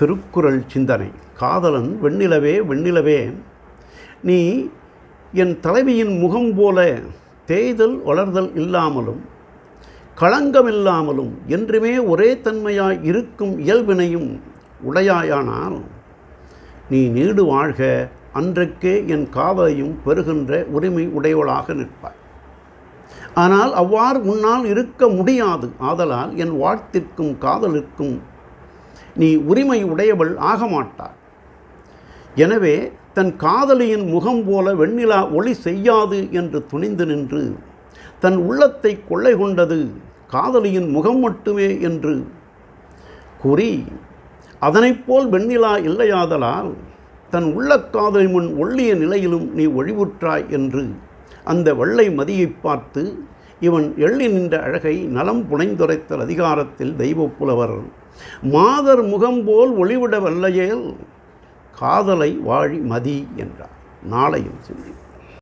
திருக்குறள் சிந்தனை. காதலன் வெண்ணிலவே வெண்ணிலவே நீ என் தலைவியின் முகம் போல தேய்தல் வளர்தல் இல்லாமலும் களங்கமில்லாமலும் என்றுமே ஒரே தன்மையாய் இருக்கும் இயல்பினையும் உடையாயானால் நீ நீடு வாழ்க அன்றைக்கே என் காதலையும் பெறுகின்ற உரிமை உடையவளாக நிற்பாய். ஆனால் அவ்வாறு உன்னால் இருக்க முடியாது. ஆதலால் என் வாழ்த்திற்கும் காதலுக்கும் நீ உரிமை உடையவள் ஆக மாட்டாய் எனவே தன் காதலியின் முகம் போல வெண்ணிலா ஒளி செய்யாது என்று துணிந்து நின்று தன் உள்ளத்தை கொள்ளை கொண்டது காதலியின் முகம் மட்டுமே என்று கூறி அதனைப் போல் வெண்ணிலா இல்லையாதலால் தன் உள்ள காதலி முன் ஒள்ளிய நிலையிலும் நீ ஒழிவுற்றாய் என்று அந்த வெள்ளை மதியைப் பார்த்து இவன் எள்ளி நின்ற அழகை நலம் புனைந்துரைத்தல் அதிகாரத்தில் தெய்வ புலவர் மாதர் முகம் போல் ஒளிவிட வல்லையேல் காதலை வாழி மதி என்றார். நாளையும் சிந்தி